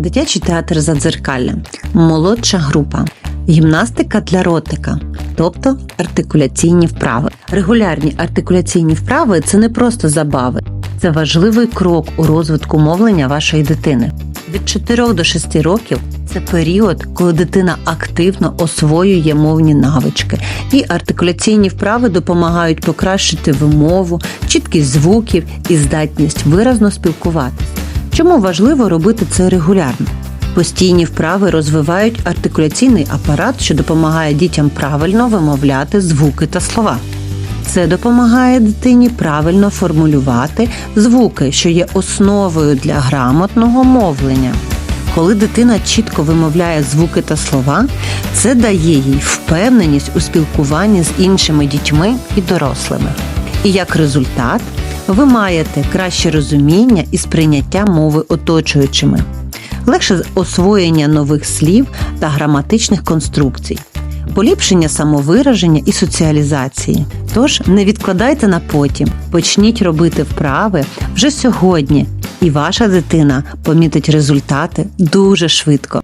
Дитячий театр задзеркалля, молодша група, гімнастика для ротика, тобто артикуляційні вправи. Регулярні артикуляційні вправи це не просто забави, це важливий крок у розвитку мовлення вашої дитини. Від 4 до 6 років це період, коли дитина активно освоює мовні навички, і артикуляційні вправи допомагають покращити вимову, чіткість звуків і здатність виразно спілкуватися. Чому важливо робити це регулярно? Постійні вправи розвивають артикуляційний апарат, що допомагає дітям правильно вимовляти звуки та слова. Це допомагає дитині правильно формулювати звуки, що є основою для грамотного мовлення. Коли дитина чітко вимовляє звуки та слова, це дає їй впевненість у спілкуванні з іншими дітьми і дорослими. І як результат, ви маєте краще розуміння і сприйняття мови оточуючими, легше освоєння нових слів та граматичних конструкцій, поліпшення самовираження і соціалізації. Тож не відкладайте на потім, почніть робити вправи вже сьогодні, і ваша дитина помітить результати дуже швидко.